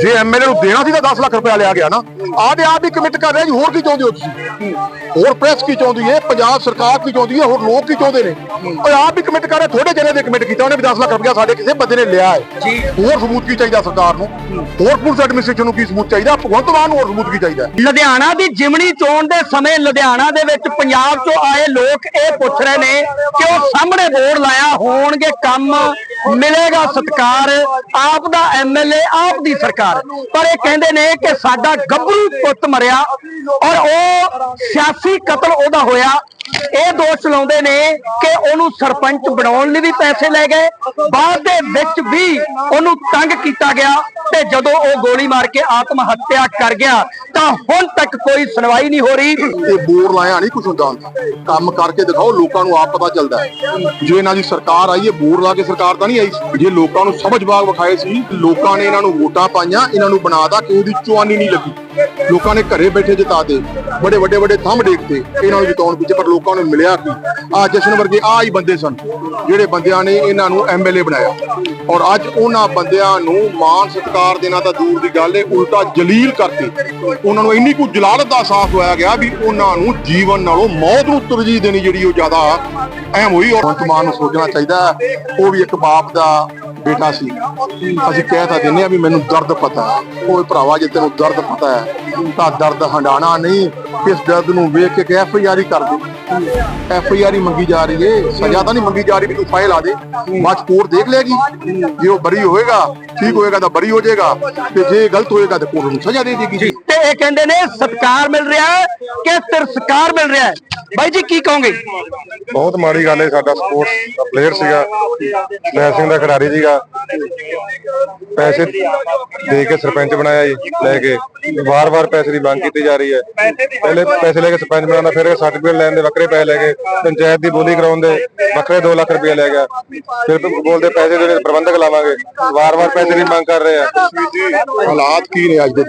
ਜੇ ਐਮਐਲਏ ਨੂੰ ਦੇਣਾ ਸੀ ਤਾਂ 10 ਲੱਖ ਰੁਪਏ ਲਿਆ ਗਿਆ ਨਾ। ਆਦੇ ਆਪ ਹੀ ਕਮਿਟ ਕਰ ਰਿਹਾ ਜੀ ਹੋਰ ਕੀ ਚਾਹੁੰਦੇ ਹੋ ਤੁਸੀਂ? ਹੋਰ ਪ੍ਰੈਸ ਕੀ ਚਾਹੁੰਦੀ ਹੈ? ਪੰਜਾਬ ਸਰਕਾਰ ਕੀ ਚਾਹੁੰਦੀ ਹੈ? ਹੋਰ ਲੋਕ ਕੀ ਚਾਹੁੰਦੇ ਨੇ? ਓਏ ਆਪ ਹੀ ਕਮਿਟ ਕਰ ਰਿਹਾ ਥੋੜੇ ਜਿਹੇ ਦੇ ਕਮਿਟ ਕੀਤਾ ਉਹਨੇ ਵੀ 10 ਲੱਖ ਰੁਪਏ ਸਾਡੇ ਕਿਸੇ ਬੰਦੇ ਨੇ ਲਿਆ ਹੈ। ਹੋਰ ਸਬੂਤ ਕੀ ਚਾਹੀਦਾ ਸਰਕਾਰ ਨੂੰ? ਹੋਰ ਪੁਲਿਸ ਐਡਮਿਨਿਸਟ੍ਰੇਸ਼ਨ ਨੂੰ ਕੀ ਸਬੂਤ ਚਾਹੀਦਾ? ਭਗਵੰਤ ਮਾਨ ਨੂੰ ਹੋਰ ਸਬੂਤ ਕੀ ਚਾਹੀਦਾ ਲੁਧਿਆਣਾ ਦੀ ਜਿਮਣੀ ਚੋਣ ਦੇ ਸਮੇਂ ਲੁਧਿਆਣਾ ਦੇ ਵਿੱਚ ਪੰਜਾਬ ਚੋਂ ਆਏ ਲੋਕ ਇਹ ਪੁੱਛ ਰਹੇ ਨੇ ਕਿ ਉਹ ਸਾਹਮਣੇ ਬੋਰਡ ਲਾਇਆ ਹੋਣਗੇ ਕੰਮ। ਮਿਲੇਗਾ ਸਤਕਾਰ ਆਪ ਦਾ ਐਮਐਲਏ ਆਪ ਦੀ ਸਰਕਾਰ। ਪਰ ਇਹ ਕਹਿੰਦੇ ਨੇ ਕਿ ਸਾਡਾ ਗੱਭਰੂ ਪੁੱਤ ਮਰਿਆ ਔਰ ਉਹ ਸਿਆਸੀ ਕਤਲ ਉਹਦਾ ਹੋਇਆ। ਇਹ ਦੋਸ਼ ਲਾਉਂਦੇ ਨੇ ਕਿ ਉਹਨੂੰ ਸਰਪੰਚ ਬਣਾਉਣ ਲਈ ਵੀ ਪੈਸੇ ਲੈ ਗਏ, ਬਾਅਦ ਦੇ ਵਿੱਚ ਵੀ ਉਹਨੂੰ ਤੰਗ ਕੀਤਾ ਗਿਆ ਤੇ ਜਦੋਂ ਉਹ ਗੋਲੀ ਮਾਰ ਕੇ ਆਤਮ ਹੱਤਿਆ ਕਰ ਗਿਆ, ਤਾਂ ਹੁਣ ਤੱਕ ਕੋਈ ਸੁਣਵਾਈ ਨਹੀਂ ਹੋ ਰਹੀ। ਇਹ ਬੋਰ ਲਾਇਆ ਨਹੀਂ ਕੁਝ ਹੁੰਦਾ। ਕੰਮ ਕਰਕੇ ਦਿਖਾਓ, ਲੋਕਾਂ ਨੂੰ ਆਪ ਪਤਾ ਚੱਲਦਾ ਹੈ। ਜੇ ਇਹਨਾਂ ਦੀ ਸਰਕਾਰ ਆਈ ਹੈ ਬੋਰ ਲਾ ਕੇ ਸਰਕਾਰ ਤਾਂ ਨਹੀਂ ਆਈ। ਜੇ ਲੋਕਾਂ ਨੂੰ ਸਮਝ ਬਾਗ ਵਿਖਾਏ ਸੀ, ਲੋਕਾਂ ਨੇ ਇਹਨਾਂ ਨੂੰ ਵੋਟਾਂ ਪਾਈਆਂ, ਇਹਨਾਂ ਨੂੰ ਬਣਾਦਾ ਕਿਸੇ ਦੀ ਚੁਆਨੀ ਨਹੀਂ ਲੱਗੀ। ਲੋਕਾਂ ਨੇ ਘਰੇ ਬੈਠੇ ਜਿਤਾ ਦੇ ਬੜੇ ਵੱਡੇ ਵੱਡੇ ਥੰਮ ਦੇਖਤੇ ਇਹਨਾਂ ਨੂੰ ਜਿਤਾਉਣ ਪਿੱਛੇ ਪਰ ਲੋਕਾਂ ਨੂੰ ਮਿਲਿਆ ਕੀ? ਆ ਜਸ਼ਨ ਵਰਗੇ ਆ ਹੀ ਬੰਦੇ ਸਨ ਜਿਹੜੇ ਬੰਦਿਆਂ ਨੇ ਇਹਨਾਂ ਨੂੰ ਐਮਐਲਏ ਬਣਾਇਆ। ਔਰ ਅੱਜ ਉਹਨਾਂ ਬੰਦਿਆਂ ਨੂੰ ਮਾਨ ਸਤਕਾਰ ਦੇਣਾ ਤਾਂ ਦੂਰ ਦੀ ਗੱਲ ਏ ਉਲਟਾ ਜਲੀਲ ਕਰਤੇ। ਉਹਨਾਂ ਨੂੰ ਇੰਨੀ ਕੁ ਜਲਾਲਤ ਦਾ ਅਹਿਸਾਸ ਹੋਇਆ ਗਿਆ ਵੀ ਉਹਨਾਂ ਨੂੰ ਜੀਵਨ ਨਾਲੋਂ ਮੌਤ ਨੂੰ ਤਰਜੀਹ ਦੇਣੀ ਜਿਹੜੀ ਉਹ ਜ਼ਿਆਦਾ ਅਹਿਮ ਹੋਈ। ਔਰ ਭਗਵੰਤ ਮਾਨ ਨੂੰ ਸੋਚਣਾ ਚਾਹੀਦਾ ਹੈ, ਉਹ ਵੀ ਇੱਕ ਬਾਪ ਦਾ ਬੇਟਾ ਸੀ। ਅਸੀਂ ਕਹਿ ਤਾਂ ਦਿੰਦੇ ਆ ਵੀ ਮੈਨੂੰ ਦਰਦ ਪਤਾ ਹੈ। ਓਏ ਭਰਾਵਾ ਜੇ ਤੈਨੂੰ ਦਰਦ ਪਤਾ ਹੈ, ਤਾਂ ਦਰਦ ਹੰਡਾਣਾ ਨਹੀਂ। ਇਸ ਦਰਦ ਨੂੰ ਵੇਖ ਕੇ ਐਫ ਆਈ ਆਰ ਹੀ ਕਰ ਦੇ। ਐਫ ਆਈ ਆਰ ਹੀ ਮੰਗੀ ਜਾ ਰਹੀ ਏ। ਸਜ਼ਾ ਤਾਂ ਨਹੀਂ ਮੰਗੀ ਜਾ ਰਹੀ ਵੀ ਤੂੰ ਫਾਈਲ ਆ ਦੇ। ਬਾਅਦ ਕੋਰਟ ਦੇਖ ਲੇਗੀ ਜੇ ਉਹ ਬਰੀ ਹੋਏਗਾ, ਠੀਕ ਹੋਏਗਾ ਤਾਂ ਬਰੀ ਹੋ ਜਾਏਗਾ। ਤੇ ਜੇ ਗਲਤ ਹੋਏਗਾ ਤਾਂ ਕੋਰਟ ਨੂੰ ਸਜ਼ਾ ਦੇ ਦੇਗੀ। ਤੇ ਇਹ ਕਹਿੰਦੇ ਨੇ ਸਤਕਾਰ ਮਿਲ ਰਿਹਾ ਹੈ ਕਿ ਤਿਰਸਕਾਰ ਮਿਲ ਰਿਹਾ ਹੈ। ਬਾਈ ਜੀ ਕੀ ਕਹੋਗੇ? ਬਹੁਤ ਮਾੜੀ ਗੱਲ ਹੈ ਸਾਡਾ ਸਪੋਰਟਸ ਦਾ ਪਲੇਅਰ ਸੀਗਾ ਮੈਂ ਸਿੰਘ ਦਾ ਖਿਡਾਰੀ ਸੀਗਾ। ਪੈਸੇ ਦੇ ਕੇ ਸਰਪੰਚ ਬਣਾਇਆ ਜੀ ਲੈ ਕੇ। ਵਾਰ-ਵਾਰ ਪੈਸੇ ਦੀ ਮੰਗ ਕੀਤੀ ਜਾ ਰਹੀ ਹੈ। ਪਹਿਲੇ ਪੈਸੇ ਲੈ ਕੇ ਸਰਪੰਚ ਬਣਾਉਂਦਾ ਫਿਰ ਸਰਟੀਫਿਕੇਟ ਲੈਣ ਦੇ ਵੱਖਰੇ ਪੈਸੇ ਲੈ ਕੇ ਪੰਚਾਇਤ ਦੀ ਬੋਲੀ ਕਰਾਉਣ ਦੇ ਵੱਖਰੇ 2 ਲੱਖ ਰੁਪਏ ਲੈ ਗਿਆ। ਫਿਰ ਤੋਂ ਬੋਲਦੇ ਪੈਸੇ ਦੇ ਪ੍ਰਬੰਧਕ ਲਾਵਾਂਗੇ। ਵਾਰ-ਵਾਰ ਪੈਸੇ ਦੀ ਮੰਗ ਕਰ ਰਹੇ ਆ। ਹਾਲਾਤ ਕੀ ਨੇ ਅੱਜ ਦੇ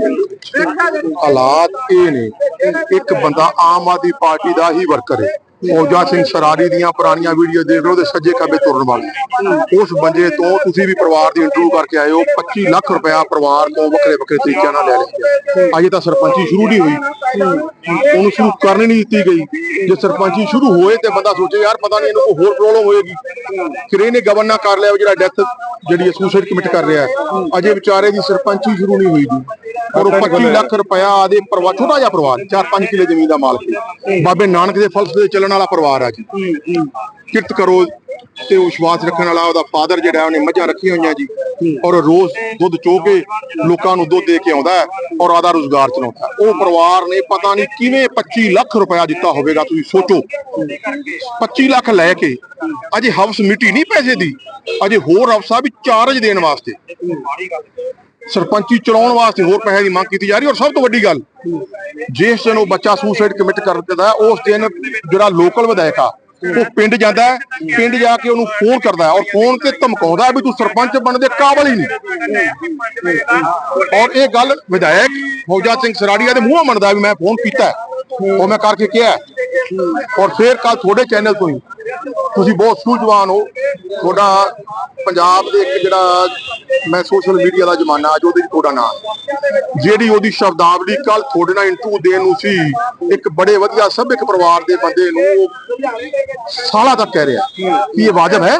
ਹਾਲਾਤ ਇਹ ਨੇ ਇੱਕ ਬੰਦਾ ਆਮ ਆਦਮੀ ਪਾਰਟੀ ਦਾ ਹੀ ਵਰਕਰ ਹੈ। ਫੌਜਾ ਸਿੰਘ ਸਰਾਰੀ ਦੀਆਂ ਪੁਰਾਣੀਆਂ ਵੀਡੀਓ ਦੇਖ ਲਓ ਤੇ ਸੱਜੇ ਖੱਬੇ ਤੁਰਨ ਵਾਲੇ। ਉਸ ਬੰਦੇ ਤੋਂ ਤੁਸੀਂ ਵੀ ਪਰਿਵਾਰ ਦੀ ਇੰਟਰਵਿਊ ਕਰਕੇ ਆਏ ਹੋ 25 ਲੱਖ ਰੁਪਇਆ ਪਰਿਵਾਰ ਤੋਂ ਵੱਖਰੇ ਵੱਖਰੇ ਤਰੀਕਿਆਂ ਨਾਲ ਲੈ ਲਿਆ ਅਜੇ ਤਾਂ ਸਰਪੰਚੀ ਸ਼ੁਰੂ ਨਹੀਂ ਹੋਈ। ਉਹਨੂੰ ਸ਼ੁਰੂ ਕਰਨੀ ਨਹੀਂ ਦਿੱਤੀ ਗਈ। ਜੇ ਸਰਪੰਚੀ ਸ਼ੁਰੂ ਹੋਏ ਤੇ ਬੰਦਾ ਸੋਚੇ, ਯਾਰ ਪਤਾ ਨਹੀਂ ਇਹਨੂੰ ਕੋਈ ਹੋਰ ਪ੍ਰੋਬਲਮ ਹੋਏਗੀ। ਫਿਰ ਇਹਨੇ ਗਵਰਨਰ ਕਰ ਲਿਆ ਜਿਹੜਾ ਡੈਥ ਜਿਹੜੀ ਸੁਸਾਈਡ ਕਮਿਟ ਕਰ ਰਿਹਾ ਅਜੇ ਵਿਚਾਰੇ ਦੀ ਸਰਪੰਚੀ ਸ਼ੁਰੂ ਨਹੀਂ ਹੋਈ ਜੀ। ਔਰ ਉਹ 25 ਲੱਖ ਰੁਪਇਆ ਆਦੇ ਪਰਿਵਾਰ, ਛੋਟਾ ਜਿਹਾ ਪਰਿਵਾਰ 4-5 ਕਿਲੇ ਜ਼ਮੀਨ ਦਾ ਮਾਲਕ ਬਾਬੇ ਨਾਨਕ ਦੇ ਫਲਸਫੇ ਦੇ ਚੱਲਣ ਵਾਲਾ ਪਰਿਵਾਰ ਆ ਜੀ। ਕਿਰਤ ਕਰੋ ਤੇ ਵਿਸ਼ਵਾਸ ਰੱਖਣ ਵਾਲਾ ਉਹਦਾ ਫਾਦਰ ਜਿਹੜਾ ਉਹਨੇ ਮੱਝਾਂ ਰੱਖੀਆਂ ਹੋਈਆਂ ਜੀ। ਔਰ ਰੋਜ਼ ਦੁੱਧ ਚੋ ਕੇ ਲੋਕਾਂ ਨੂੰ ਦੁੱਧ ਦੇ ਕੇ ਆਉਂਦਾ ਔਰ ਆਦਾ ਰੋਜ਼ਗਾਰ ਚਲਾਉਂਦਾ। ਉਹ ਪਰਿਵਾਰ ਨੇ ਪਤਾ ਨਹੀਂ ਕਿਵੇਂ 25 ਲੱਖ ਰੁਪਇਆ ਦਿੱਤਾ ਹੋਵੇਗਾ ਤੁਸੀਂ ਸੋਚੋ। 25 ਲੱਖ ਲੈ ਕੇ ਅਜੇ ਹਵਸ ਮਿਟੀ ਨਹੀਂ ਪੈਸੇ ਦੀ ਅਜੇ ਹੋਰ ਹਵਸਾ ਵੀ ਚਾਰਜ ਦੇਣ ਵਾਸਤੇ। ਸਰਪੰਚੀ ਚਲਾਉਣ ਵਾਸਤੇ ਹੋਰ ਪੈਸੇ ਦੀ ਮੰਗ ਕੀਤੀ ਜਾ ਰਹੀ ਔਰ ਸਭ ਤੋਂ ਵੱਡੀ ਗੱਲ ਜਿਸ ਦਿਨ ਉਹ ਬੱਚਾ ਸੁਸਾਈਡ ਕਮਿਟ ਕਰ ਦਿੰਦਾ ਉਸ ਦਿਨ ਜਿਹੜਾ ਲੋਕਲ ਵਿਧਾਇਕ ਆ ਉਹ ਪਿੰਡ ਜਾਂਦਾ ਪਿੰਡ ਜਾ ਕੇ ਉਹਨੂੰ ਫੋਨ ਕਰਦਾ ਔਰ ਫੋਨ ਤੇ ਧਮਕਾਉਂਦਾ ਵੀ ਤੂੰ ਸਰਪੰਚ ਬਣਨ ਦੇ ਕਾਬਲ ਹੀ ਨਹੀਂ। ਔਰ ਇਹ ਗੱਲ ਵਿਧਾਇਕ ਫੌਜਾ ਸਿੰਘ ਸਰਾੜੀਆ ਦੇ ਮੂੰਹੋਂ ਮੰਨਦਾ ਵੀ ਮੈਂ ਫੋਨ ਕੀਤਾ ਉਹ ਮੈਂ ਕਰਕੇ ਕਿਹਾ ਔਰ ਫੇਰ ਕੱਲ ਤੁਹਾਡੇ ਚੈਨਲ ਤੋਂ ਹੀ ਤੁਸੀਂ ਬਹੁਤ ਸੂਝਵਾਨ ਹੋ। ਤੁਹਾਡਾ ਪੰਜਾਬ ਦੇ ਇੱਕ ਜਿਹੜਾ ਮੈਂ ਸੋਸ਼ਲ ਮੀਡੀਆ ਦਾ ਜ਼ਮਾਨਾ ਅੱਜ ਉਹਦੇ 'ਚ ਤੁਹਾਡਾ ਨਾਮ। ਜਿਹੜੀ ਉਹਦੀ ਸ਼ਬਦਾਵਲੀ ਕੱਲ ਤੁਹਾਡੇ ਨਾਲ ਇੰਟਰਵਿਊ ਦੇਣ ਨੂੰ ਸੀ, ਇੱਕ ਬੜੇ ਵਧੀਆ ਸਭਿਅਕ ਪਰਿਵਾਰ ਦੇ ਬੰਦੇ ਨੂੰ ਉਹ ਸਾਲਾ ਤੱਕ ਕਹਿ ਰਿਹਾ। ਕਿ ਇਹ ਵਾਜਬ ਹੈ?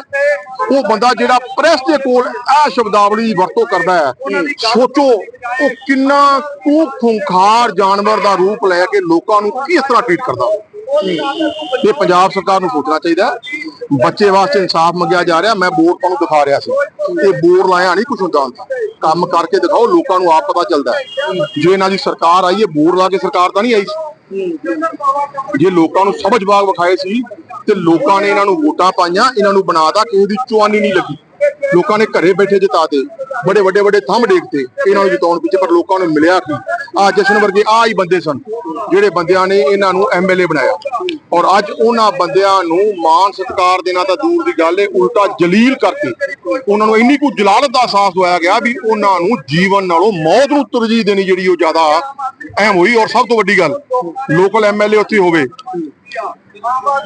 ਉਹ ਬੰਦਾ ਜਿਹੜਾ ਪ੍ਰੈਸ ਦੇ ਕੋਲ ਇਹ ਸ਼ਬਦਾਵਲੀ ਵਰਤੋਂ ਕਰਦਾ ਹੈ, ਸੋਚੋ ਉਹ ਕਿੰਨਾ ਕੁ ਖੁੰਖਾਰ ਜਾਨਵਰ ਦਾ ਰੂਪ ਲੈ ਕੇ ਲੋਕਾਂ ਨੂੰ ਕਿਸ ਤਰ੍ਹਾਂ ਟ੍ਰੀਟ ਕਰਦਾ। ਹੋਊ। ਇਹ ਪੰਜਾਬ ਸਰਕਾਰ ਨੂੰ ਸੋਚਣਾ ਚਾਹੀਦਾ ਬੱਚੇ ਵਾਸਤੇ ਇਨਸਾਫ ਮੰਗਿਆ ਜਾ ਰਿਹਾ। ਮੈਂ ਬੋਰਡ ਤੁਹਾਨੂੰ ਦਿਖਾ ਰਿਹਾ ਸੀ। ਇਹ ਬੋਰਡ ਲਾਇਆ ਨਹੀਂ ਕੁਝ ਹੁੰਦਾ। ਹੁੰਦਾ ਕੰਮ ਕਰਕੇ ਦਿਖਾਓ, ਲੋਕਾਂ ਨੂੰ ਆਪ ਪਤਾ ਚੱਲਦਾ ਜੇ ਇਹਨਾਂ ਦੀ ਸਰਕਾਰ ਆਈ ਹੈ ਬੋਰਡ ਲਾ ਕੇ ਸਰਕਾਰ ਤਾਂ ਨਹੀਂ ਆਈ। ਸੀ ਜੇ ਲੋਕਾਂ ਨੂੰ ਸਮਝ ਬਾਗ ਵਿਖਾਏ ਸੀ, ਤੇ ਲੋਕਾਂ ਨੇ ਇਹਨਾਂ ਨੂੰ ਵੋਟਾਂ ਪਾਈਆਂ, ਇਹਨਾਂ ਨੂੰ ਬਣਾਦਾ ਕਿਸੇ ਦੀ ਚੁਆਨੀ ਨਹੀਂ ਲੱਗੀ। ਲੋਕਾਂ ਨੇ ਘਰੇ ਬੈਠੇ ਜਿਤਾ ਦੇ ਬੜੇ ਵੱਡੇ ਵੱਡੇ ਥੰਮ ਡੇਕਤੇ ਇਹਨਾਂ ਨੂੰ ਜਿਤਾਉਣ ਪਿੱਛੇ, ਪਰ ਲੋਕਾਂ ਨੂੰ ਮਿਲਿਆ ਕੀ? ਆ ਜਸ਼ਨ ਵਰਗੇ ਆ ਹੀ ਬੰਦੇ ਸਨ, ਜਿਹੜੇ ਬੰਦਿਆਂ ਨੇ ਇਹਨਾਂ ਨੂੰ ਐਮਐਲਏ ਬਣਾਇਆ। ਔਰ ਅੱਜ ਉਹਨਾਂ ਬੰਦਿਆਂ ਨੂੰ ਮਾਨ ਸਤਕਾਰ ਦੇਣਾ ਤਾਂ ਦੂਰ ਦੀ ਗੱਲ ਏ, ਉਲਟਾ ਜਲੀਲ ਕਰਕੇ ਉਹਨਾਂ ਨੂੰ ਇੰਨੀ ਕੁ ਜਲਾਲਤ ਦਾ ਅਹਿਸਾਸ ਹੋਇਆ ਗਿਆ ਵੀ ਉਹਨਾਂ ਨੂੰ ਜੀਵਨ ਨਾਲੋਂ ਮੌਤ ਨੂੰ ਤਰਜੀਹ ਦੇਣੀ ਜਿਹੜੀ ਉਹ ਜ਼ਿਆਦਾ ਅਹਿਮ ਹੋਈ। ਔਰ ਸਭ ਤੋਂ ਵੱਡੀ ਗੱਲ, ਲੋਕਲ ਐਮਐਲਏ ਉੱਥੇ ਹੋਵੇ,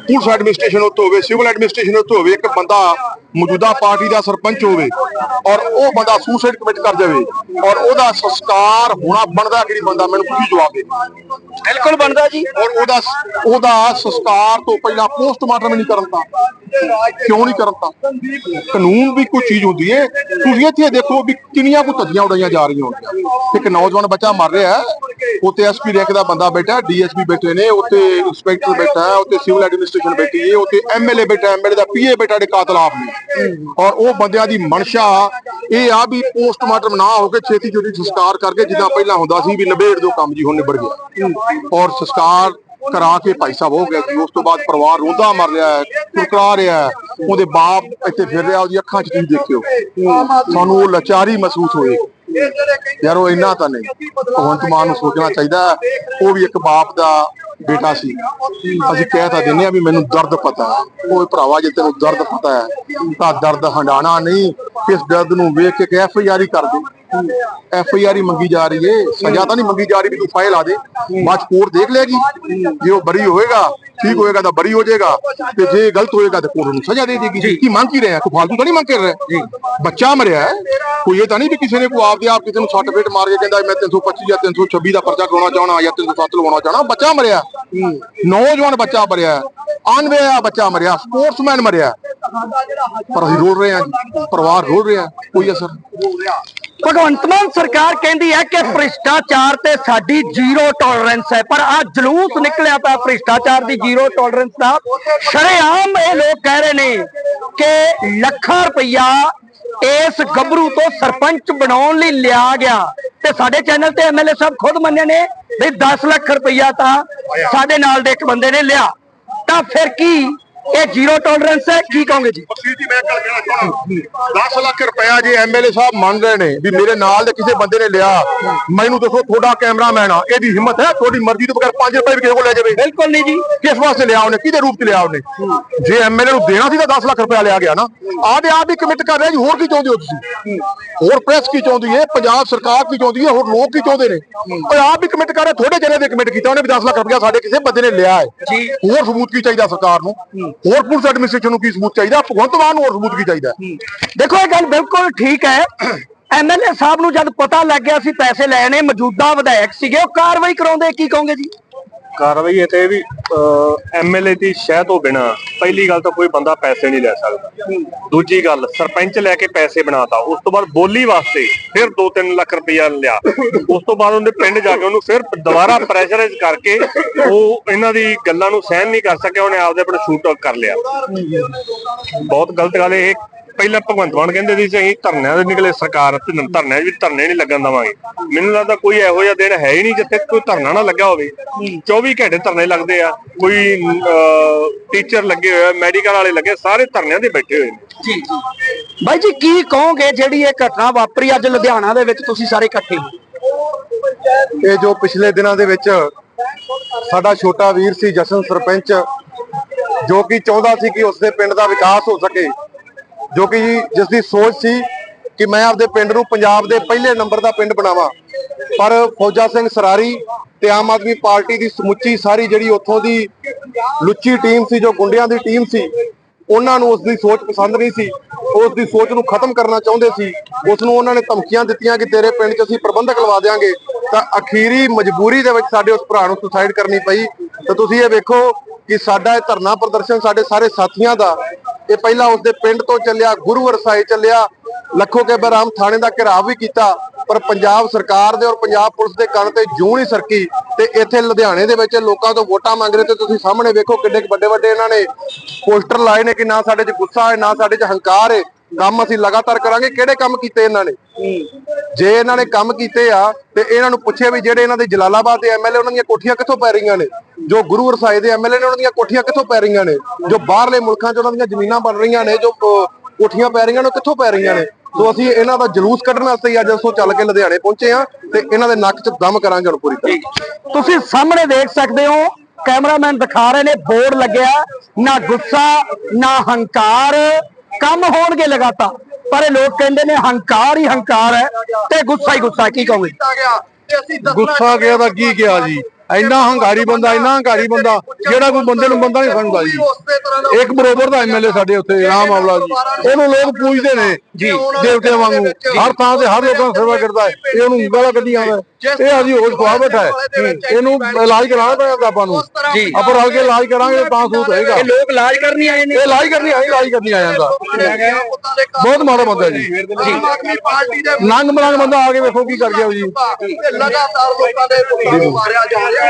ਪੁਲਿਸ ਐਡਮਿਨਿਸਟ੍ਰੇਸ਼ਨ ਉੱਤੇ ਹੋਵੇ, ਸਿਵਲ ਐਡਮਿਨਿਸਟ੍ਰੇਸ਼ਨ ਉੱਤੇ ਹੋਵੇ, ਇੱਕ ਬੰਦਾ ਮੌਜੂਦਾ ਪਾਰਟੀ ਦਾ ਸਰਪੰਚ ਹੋਵੇ ਔਰ ਉਹ ਬੰਦਾ ਸੁਸਾਈਡ ਕਮਿਟ ਕਰ ਜਾਵੇ ਔਰ ਉਹਦਾ ਸੰਸਕਾਰ ਹੋਣਾ ਬਣਦਾ ਕਿ ਨਹੀਂ ਬੰਦਾ ਮੈਨੂੰ ਤੁਸੀਂ ਜਵਾਬ ਦੇ? ਬਿਲਕੁਲ ਬਣਦਾ ਜੀ। ਔਰ ਉਹਦਾ ਉਹਦਾ ਸੰਸਕਾਰ ਤੋਂ ਪਹਿਲਾਂ ਪੋਸਟਮਾਰਟਮ ਨਹੀਂ ਕਰਨ ਤਾਂ ਕਿਉਂ ਨਹੀਂ ਕਰਨ ਤਾਂ? ਕਾਨੂੰਨ ਵੀ ਕੋਈ ਚੀਜ਼ ਹੁੰਦੀ ਹੈ। ਤੁਸੀਂ ਇੱਥੇ ਦੇਖੋ ਵੀ ਕਿੰਨੀਆਂ ਕੋ ਧੱਜੀਆਂ ਉਡਾਈਆਂ ਜਾ ਰਹੀਆਂ ਹੁੰਦੀਆਂ ਇੱਕ ਨੌਜਵਾਨ ਬੱਚਾ ਮਰ ਰਿਹਾ ਉੱਤੇ ਐਸਪੀ ਰੈਂਕ ਦਾ ਬੰਦਾ ਬੈਠਾ ਡੀਐਸਪੀ ਬੈਠੇ ਨੇ ਉੱਤੇ ਇੰਸਪੈਕਟਰ ਬੈਠਾ ਹੈ ਉੱਤੇ ਸਿਵਲ ਐਡਮਿਨਿਸਟ੍ਰੇਸ਼ਨ ਬੈਠੀ ਹੈ ਉੱਤੇ ਐਮਐਲਏ ਬੈਠਾ ਐਮਐਲਏ ਦਾ ਪੀਏ ਬੈਠਾ ਦੇ ਕਾਤਲ ਆਪ ਨੇ। ਔਰ ਉਹ ਬੰਦਿਆਂ ਦੀ ਮਨਸ਼ਾ ਇਹ ਆ ਵੀ ਪੋਸਟਮਾਰਟਮ ਨਾ ਹੋ ਕੇ ਛੇਤੀ ਛੇਤੀ ਸੰਸਕਾਰ ਕਰਕੇ ਜਿੱਦਾਂ ਪਹਿਲਾਂ ਹੁੰਦਾ ਸੀ ਵੀ ਨਿਬੇੜ ਦਿਓ, ਕੰਮ ਜੀ ਹੁਣ ਨਿਬੜ ਗਿਆ। ਔਰ ਸੰਸਕਾਰ ਕਰਾ ਕੇ ਭਾਈ ਸਾਹਿਬ ਹੋ ਗਿਆ ਜੀ ਉਸ ਤੋਂ ਬਾਅਦ ਪਰਿਵਾਰ ਰੋਂਦਾ ਮਰ ਰਿਹਾ ਹੈ, ਕੁਰਕਰਾ ਰਿਹਾ ਹੈ। ਉਹਦੇ ਬਾਪ ਇੱਥੇ ਫਿਰ ਰਿਹਾ, ਉਹਦੀ ਅੱਖਾਂ 'ਚ ਤੁਸੀਂ ਦੇਖਿਓ। ਸਾਨੂੰ ਉਹ ਲਾਚਾਰੀ ਮਹਿਸੂਸ ਹੋਏ ਯਾਰ ਉਹ ਇੰਨਾ ਤਾਂ ਨਹੀਂ। ਭਗਵੰਤ ਮਾਨ ਨੂੰ ਸੋਚਣਾ ਚਾਹੀਦਾ ਉਹ ਵੀ ਇੱਕ ਬਾਪ ਦਾ ਬੇਟਾ ਸੀ। ਅਸੀਂ ਕਹਿ ਤਾਂ ਦਿੰਦੇ ਆ ਵੀ ਮੈਨੂੰ ਦਰਦ ਪਤਾ ਹੈ। ਉਹ ਭਰਾਵਾ, ਜੇ ਤੈਨੂੰ ਦਰਦ ਪਤਾ ਹੈ ਤਾਂ ਦਰਦ ਹੰਡਾਣਾ ਨਹੀਂ। ਇਸ ਦਰਦ ਨੂੰ ਵੇਖ ਕੇ ਐਫ ਆਈ ਆਰ ਹੀ ਕਰ ਦੇ। ਐਫ ਆਈ ਆਰ ਹੀ ਮੰਗੀ ਜਾ ਰਹੀ ਏ। ਸਜ਼ਾ ਤਾਂ ਨਹੀਂ ਮੰਗੀ ਜਾ ਰਹੀ ਵੀ ਤੂੰ ਫਾਈਲ ਆ ਦੇ। ਬਾਅਦ ਕੋਰਟ ਦੇਖ ਲੇਗੀ ਜੇ ਉਹ ਬਰੀ ਹੋਏਗਾ ਠੀਕ ਹੋਏਗਾ ਤਾਂ ਬਰੀ ਹੋ ਜਾਏਗਾ। ਤੇ ਜੇ ਗਲਤ ਹੋਏਗਾ ਤਾਂ ਕੋਰਟ ਨੂੰ ਸਜ਼ਾ ਦੇ ਦੇਗੀ। ਜੀ। ਕੀ ਮੰਗ ਕੀ ਰਿਹਾ? ਕੋਈ ਫਾਲਤੂ ਤਾਂ ਨਹੀਂ ਮੰਗ ਕਰ ਰਿਹਾ? ਜੀ। ਬੱਚਾ ਮਰਿਆ ਕੋਈ ਇਹ ਤਾਂ ਨਹੀਂ ਵੀ ਕਿਸੇ ਨੇ ਕੋਈ ਆਪਦੇ ਆਪ ਕਿਸੇ ਨੂੰ ਸੱਟ ਫੇਟ ਮਾਰ ਕੇ ਕਹਿੰਦਾ ਮੈਂ 325 ਜਾਂ 326 ਦਾ ਪਰਚਾ ਕਰਾਉਣਾ ਚਾਹਣਾ ਜਾਂ 307 ਲਵਾਉਣਾ ਚਾਹਣਾ ਬੱਚਾ ਮਰਿਆ ਨੌਜਵਾਨ ਬੱਚਾ ਮਰਿਆ ਅਨਵੇਆ ਬੱਚਾ ਮਰਿਆ ਸਪੋਰਟਸਮੈਨ ਮਰਿਆ ਪਰ ਅਸੀਂ ਰੋਲ ਰਹੇ ਹਾਂ। ਪਰਿਵਾਰ ਰੋਲ ਰਿਹਾ ਕੋਈ ਅਸਰ ਭਗਵੰਤ ਮਾਨ ਸਰਕਾਰ ਕਹਿੰਦੀ ਹੈ ਕਿ ਭ੍ਰਿਸ਼ਟਾਚਾਰ ਤੇ ਸਾਡੀ ਜ਼ੀਰੋ ਟੋਲਰੈਂਸ ਹੈ। ਪਰ ਆ ਜਲੂਸ ਨਿਕਲਿਆ ਪਿਆ ਭ੍ਰਿਸ਼ਟਾਚਾਰ ਦੀ ਜ਼ੀਰੋ ਟੋਲਰੈਂਸ ਦਾ। ਸ਼ਰੇਆਮ ਇਹ ਲੋਕ ਕਹਿ ਰਹੇ ਨੇ ਕਿ ਲੱਖਾਂ ਰੁਪਈਆ ਇਸ ਗੱਭਰੂ ਤੋਂ ਸਰਪੰਚ ਬਣਾਉਣ ਲਈ ਲਿਆ ਗਿਆ। ਤੇ ਸਾਡੇ ਚੈਨਲ ਤੇ ਐਮਐਲਏ ਸਾਹਿਬ ਖੁਦ ਮੰਨੇ ਨੇ ਵੀ 10 ਲੱਖ ਰੁਪਈਆ ਤਾਂ ਸਾਡੇ ਨਾਲ ਦੇ ਇੱਕ ਬੰਦੇ ਨੇ ਲਿਆ। ਤਾਂ ਫਿਰ ਕੀ ਇਹ ਜ਼ੀਰੋ ਟੋਲਰੈਂਸ ਹੈ ਕੀ ਕਹੋਗੇ ਜੀ? ਬਖਸ਼ੀ ਜੀ ਮੈਂ ਗੱਲ ਕਹਿਣਾ ਚਾਹਣਾ 10 ਲੱਖ ਰੁਪਇਆ ਜੇ ਐਮਐਲਏ ਸਾਹਿਬ ਮੰਨ ਰਹੇ ਨੇ ਵੀ ਮੇਰੇ ਨਾਲ ਦੇ ਕਿਸੇ ਬੰਦੇ ਨੇ ਲਿਆ ਮੈਨੂੰ ਦੱਸੋ ਤੁਹਾਡਾ ਕੈਮਰਾਮੈਨ ਆ ਇਹਦੀ ਹਿੰਮਤ ਹੈ ਤੁਹਾਡੀ ਮਰਜ਼ੀ ਤੋਂ ਬਗੈਰ 5 ਰੁਪਏ ਵੀ ਕਿਸੇ ਕੋਲ ਲੈ ਜਾਵੇ। ਬਿਲਕੁਲ ਨਹੀਂ ਜੀ। ਕਿਸ ਵਾਸਤੇ ਲਿਆ ਉਹਨੇ? ਕਿਹਦੇ ਰੂਪ ਚ ਲਿਆ ਉਹਨੇ? ਜੇ ਐਮਐਲਏ ਨੂੰ ਦੇਣਾ ਸੀ ਤਾਂ 10 ਲੱਖ ਰੁਪਇਆ ਲਿਆ ਗਿਆ ਨਾ। ਆਦੇ ਆਪ ਹੀ ਕਮਿਟ ਕਰ ਰਿਹਾ ਜੀ ਹੋਰ ਕੀ ਚਾਹੁੰਦੇ ਹੋ ਤੁਸੀਂ? ਹੋਰ ਪ੍ਰੈਸ ਕੀ ਚਾਹੁੰਦੀ ਹੈ? ਪੰਜਾਬ ਸਰਕਾਰ ਕੀ ਚਾਹੁੰਦੀ ਹੈ? ਹੋਰ ਲੋਕ ਕੀ ਚਾਹੁੰਦੇ ਨੇ? ਉਹ ਆਪ ਹੀ ਕਮਿਟ ਕਰ ਰਿਹਾ ਥੋੜੇ ਜਿਹੇ ਦੇ ਕਮਿਟ ਕੀਤਾ ਉਹਨੇ ਵੀ 10 ਲੱਖ ਰੁਪਇਆ ਸਾਡੇ ਕਿਸੇ ਬੰਦੇ ਨੇ ਲਿਆ ਹੈ। ਹੋਰ ਸਬੂਤ ਕੀ ਚਾਹੀਦਾ ਸਰਕਾਰ ਨੂੰ? ਹੋਰ ਪੁਲਿਸ ਐਡਮਿਨਿਸਟ੍ਰੇਸ਼ਨ ਨੂੰ ਕੀ ਸਬੂਤ ਚਾਹੀਦਾ? ਭਗਵੰਤ ਮਾਨ ਨੂੰ ਹੋਰ ਸਬੂਤ ਕੀ ਚਾਹੀਦਾ ਦੇਖੋ ਇਹ ਗੱਲ ਬਿਲਕੁਲ ਠੀਕ ਹੈ। ਐਮਐਲਏ ਸਾਹਿਬ ਨੂੰ ਜਦ ਪਤਾ ਲੱਗ ਗਿਆ ਸੀ ਪੈਸੇ ਲੈਣੇ ਮੌਜੂਦਾ ਵਿਧਾਇਕ ਸੀਗੇ ਉਹ ਕਾਰਵਾਈ ਕਰਾਉਂਦੇ ਕੀ ਕਹੋਗੇ ਜੀ? ਕਾਰਵਾਈ ਇਹ ਤੇ ਵੀ ਐਮਐਲਏ ਦੀ ਸ਼ਹਿ ਤੋਂ ਬਿਨਾ ਪਹਿਲੀ ਗੱਲ ਤਾਂ ਕੋਈ ਬੰਦਾ ਪੈਸੇ ਨਹੀਂ ਲੈ ਸਕਦਾ। ਦੂਜੀ ਗੱਲ, ਸਰਪੰਚ ਲੈ ਕੇ ਪੈਸੇ ਬਣਾਤਾ, ਉਸ ਤੋਂ ਬਾਅਦ ਬੋਲੀ ਵਾਸਤੇ ਫਿਰ 2-3 ਲੱਖ ਰੁਪਇਆ ਲਿਆ। ਉਸ ਤੋਂ ਬਾਅਦ ਉਹਨੇ ਪਿੰਡ ਜਾ ਕੇ ਉਹਨੂੰ ਫਿਰ ਦੁਬਾਰਾ ਪ੍ਰੈਸ਼ਰਾਈਜ਼ ਕਰਕੇ ਉਹ ਇਹਨਾਂ ਦੀ ਗੱਲਾਂ ਨੂੰ ਸਹਿਣ ਨਹੀਂ ਕਰ ਸਕਿਆ, ਉਹਨੇ ਆਪਦੇ ਆਪਣੇ ਸ਼ੂਟ ਆਊਟ ਕਰ ਲਿਆ। ਬਹੁਤ ਗਲਤ ਗੱਲ ਇਹ। ਪਹਿਲਾਂ ਭਗਵੰਤ ਮਾਨ ਕਹਿੰਦੇ ਸੀ, ਅਸੀਂ ਧਰਨਿਆਂ ਦੇ ਨਿਕਲੇ, ਸਰਕਾਰ ਤੇ ਧਰਨਿਆਂ 'ਚ ਵੀ ਧਰਨੇ ਨਹੀਂ ਲੱਗਣ ਦਵਾਂਗੇ। ਮੈਨੂੰ ਲੱਗਦਾ ਕੋਈ ਇਹੋ ਜਿਹਾ ਦਿਨ ਹੈ ਹੀ ਨਹੀਂ ਜਿੱਥੇ ਕੋਈ ਧਰਨਾ ਨਾ ਲੱਗਾ ਹੋਵੇ। 24 ਘੰਟੇ ਧਰਨੇ ਲੱਗਦੇ ਆ। ਕੋਈ ਟੀਚਰ ਲੱਗੇ ਹੋਏ ਆ ਮੈਡੀਕਲ ਵਾਲੇ ਲੱਗੇ ਸਾਰੇ ਧਰਨਿਆਂ ਦੇ ਬੈਠੇ ਹੋਏ ਨੇ। ਜੀ ਜੀ। ਬਾਈ ਜੀ ਕੀ ਕਹੋਗੇ ਜਿਹੜੀ ਇਹ ਘਟਨਾ ਵਾਪਰੀ ਅੱਜ ਲੁਧਿਆਣਾ ਦੇ ਵਿੱਚ ਤੁਸੀਂ ਸਾਰੇ ਇਕੱਠੇ? ਹੋ ਇਹ ਜੋ ਪਿਛਲੇ ਦਿਨਾਂ ਦੇ ਵਿੱਚ ਸਾਡਾ ਛੋਟਾ ਵੀਰ ਸੀ ਜਸ਼ਨ ਸਰਪੰਚ ਜੋ ਕਿ ਚਾਹੁੰਦਾ ਸੀ ਕਿ ਉਸਦੇ ਪਿੰਡ ਦਾ ਵਿਕਾਸ ਹੋ ਸਕੇ ਜੋ ਕਿ ਜਿਸ ਦੀ ਸੋਚ ਸੀ ਕਿ ਮੈਂ ਆਪਦੇ ਪਿੰਡ ਨੂੰ ਪੰਜਾਬ ਦੇ ਪਹਿਲੇ ਨੰਬਰ ਦਾ ਪਿੰਡ ਬਣਾਵਾਂ। ਪਰ ਫੌਜਾ ਸਿੰਘ ਸਰਾਰੀ ਤੇ ਆਮ ਆਦਮੀ ਪਾਰਟੀ ਦੀ ਸਮੁੱਚੀ ਸਾਰੀ ਜਿਹੜੀ ਉੱਥੋਂ ਦੀ ਲੁੱਚੀ ਟੀਮ ਸੀ, ਜੋ ਗੁੰਡਿਆਂ ਦੀ ਟੀਮ ਸੀ, ਉਹਨਾਂ ਨੂੰ ਉਸ ਦੀ ਸੋਚ ਪਸੰਦ ਨਹੀਂ ਸੀ। ਉਸ ਦੀ ਸੋਚ ਨੂੰ ਖਤਮ ਕਰਨਾ ਚਾਹੁੰਦੇ ਸੀ। ਉਸ ਨੂੰ ਉਹਨਾਂ ਨੇ ਧਮਕੀਆਂ ਦਿੱਤੀਆਂ ਕਿ ਤੇਰੇ ਪਿੰਡ 'ਚ ਅਸੀਂ ਪ੍ਰਬੰਧਕ ਲਵਾ ਦੇਾਂਗੇ ਤਾਂ ਅਖੀਰੀ ਮਜਬੂਰੀ ਦੇ ਵਿੱਚ ਸਾਡੇ ਉਸ ਭਰਾ ਨੂੰ ਸੁਸਾਈਡ ਕਰਨੀ ਪਈ। ਤਾਂ ਤੁਸੀਂ ਇਹ ਵੇਖੋ ਕਿ ਸਾਡਾ ਇਹ ਧਰਨਾ ਪ੍ਰਦਰਸ਼ਨ ਸਾਡੇ ਸਾਰੇ ਸਾਥੀਆਂ ਦਾ ਇਹ ਪਹਿਲਾਂ ਉਸਦੇ ਪਿੰਡ ਤੋਂ ਚੱਲਿਆ, ਗੁਰੂ ਵਰਸਾਏ ਚੱਲਿਆ, ਲੱਖੋ ਕੇ ਬਰਾਮ ਥਾਣੇ ਦਾ ਘਿਰਾਵ ਵੀ ਕੀਤਾ, ਪਰ ਪੰਜਾਬ ਸਰਕਾਰ ਦੇ ਔਰ ਪੰਜਾਬ ਪੁਲਿਸ ਦੇ ਕੰਨ ਤੇ ਜੂੰ ਨਹੀਂ ਸਰਕੀ ਤੇ ਇੱਥੇ ਲੁਧਿਆਣੇ ਦੇ ਵਿੱਚ ਲੋਕਾਂ ਤੋਂ ਵੋਟਾਂ ਮੰਗ ਰਹੇ ਤੇ ਤੁਸੀਂ ਸਾਹਮਣੇ ਵੇਖੋ ਕਿੰਨੇ ਵੱਡੇ ਵੱਡੇ ਇਹਨਾਂ ਨੇ ਪੋਸਟਰ ਲਾਏ ਨੇ ਕਿ ਨਾ ਸਾਡੇ 'ਚ ਗੁੱਸਾ ਹੈ, ਨਾ ਸਾਡੇ 'ਚ ਹੰਕਾਰ ਹੈ। ਕੰਮ ਅਸੀਂ ਲਗਾਤਾਰ ਕਰਾਂਗੇ, ਕਿਹੜੇ ਕੰਮ ਕੀਤੇ ਇਹਨਾਂ ਨੇ? ਜੇ ਇਹਨਾਂ ਨੇ ਕੰਮ ਕੀਤੇ ਆ, ਤੇ ਇਹਨਾਂ ਨੂੰ ਪੁੱਛੇ ਵੀ ਜਿਹੜੇ ਇਹਨਾਂ ਦੇ ਜਲਾਲਾਬਾਦ ਦੇ ਐਮਐਲਏ ਉਹਨਾਂ ਦੀਆਂ ਕੋਠੀਆਂ ਕਿੱਥੋਂ ਪੈ ਰਹੀਆਂ ਨੇ? ਜੋ ਗੁਰੂ ਰਸਾਏ ਦੇ ਐਮਐਲਏ ਨੇ ਉਹਨਾਂ ਦੀਆਂ ਕੋਠੀਆਂ ਕਿੱਥੋਂ ਪੈ ਰਹੀਆਂ ਨੇ? ਜੋ ਬਾਹਰਲੇ ਮੁਲਕਾਂ 'ਚ ਉਹਨਾਂ ਦੀਆਂ ਜ਼ਮੀਨਾਂ ਬਣ ਰਹੀਆਂ ਨੇ, ਜੋ ਕੋਠੀਆਂ ਪੈ ਰਹੀਆਂ ਨੇ, ਉਹ ਕਿੱਥੋਂ ਪੈ ਰਹੀਆਂ ਨੇ? ਸੋ ਅਸੀਂ ਇਹਨਾਂ ਦਾ ਜਲੂਸ ਕੱਢਣ ਵਾਸਤੇ ਹੀ ਅੱਜ ਅਸੀਂ ਚੱਲ ਕੇ ਲੁਧਿਆਣੇ ਪਹੁੰਚੇ ਆ ਤੇ ਇਹਨਾਂ ਦੇ ਨੱਕ 'ਚ ਦਮ ਕਰਾਂਗੇ ਹੁਣ ਪੂਰੀ ਤਰ੍ਹਾਂ। ਤੁਸੀਂ ਸਾਹਮਣੇ ਦੇਖ ਸਕਦੇ ਹੋ, ਕੈਮਰਾਮੈਨ ਦਿਖਾ ਰਹੇ ਨੇ, ਬੋਰਡ ਲੱਗਿਆ, ਨਾ ਗੁੱਸਾ, ਨਾ ਹੰਕਾਰ ਕੰਮ ਹੋਣਗੇ ਲਗਾਤਾਰ। ਪਰ ਇਹ ਲੋਕ ਕਹਿੰਦੇ ਨੇ ਹੰਕਾਰ ਹੀ ਹੰਕਾਰ ਹੈ ਤੇ ਗੁੱਸਾ ਹੀ ਗੁੱਸਾ ਹੈ। ਕੀ ਕਹੋਗੇ? ਗੁੱਸਾ ਗਿਆ ਤਾਂ ਕੀ ਗਿਆ ਜੀ? ਇੰਨਾ ਹੰਕਾਰੀ ਬੰਦਾ ਇੰਨਾ ਹੰਕਾਰੀ ਬੰਦਾ ਜਿਹੜਾ ਕੋਈ ਬੰਦੇ ਨੂੰ ਬੰਦਾ ਨਹੀਂ ਸਮਝਦਾ ਜੀ। ਇੱਕ ਬਰੋਬਰ ਦਾ ਐਮਐਲਏ ਸਾਡੇ ਉੱਥੇ ਰਾਮ ਆਵਲਾ ਜੀ ਉਹਨੂੰ ਲੋਕ ਪੂਜਦੇ ਨੇ ਜੀ ਦੇਵਤਿਆਂ ਵਾਂਗੂ। ਹਰ ਥਾਂ ਤੇ ਹਰ ਲੋਕਾਂ ਸੇਵਾ ਕਰਦਾ ਹੈ। ਇਹ ਉਹਨੂੰ ਗਾਲਾਂ ਕੱਢੀ ਜਾਂਦਾ ਹੈ। ਇਹ ਅਸੀਂ ਹੋਸ਼ ਖਵਾ ਬੈਠਾ ਹੈ। ਇਹਨੂੰ ਇਲਾਜ ਕਰਾਉਣਾ ਪਏਗਾ ਆਪਾਂ ਨੂੰ। ਜੀ। ਆਪਾਂ ਰਲ ਕੇ ਇਲਾਜ ਕਰਾਂਗੇ ਤਾਂ ਸੂਤ ਹੋਏਗਾ। ਇਹ ਲੋਕ ਇਲਾਜ ਕਰਨ ਆਏ ਨੇ। ਇਹ ਇਲਾਜ ਕਰਨੀ ਆਈ ਇਲਾਜ ਕਰਨੀ ਆ ਜਾਂਦਾ ਬਹੁਤ ਮਾੜਾ ਬੰਦਾ ਜੀ। ਨੰਗ ਮਲੰਗ ਬੰਦਾ ਆ ਕੇ ਵੇਖੋ ਕੀ ਕਰ ਗਿਆ ਜੀ। ਲਗਾਤਾਰ ਲੋਕਾਂ ਦੇ ਮਾਰਿਆ ਜਾ ਰਿਹਾ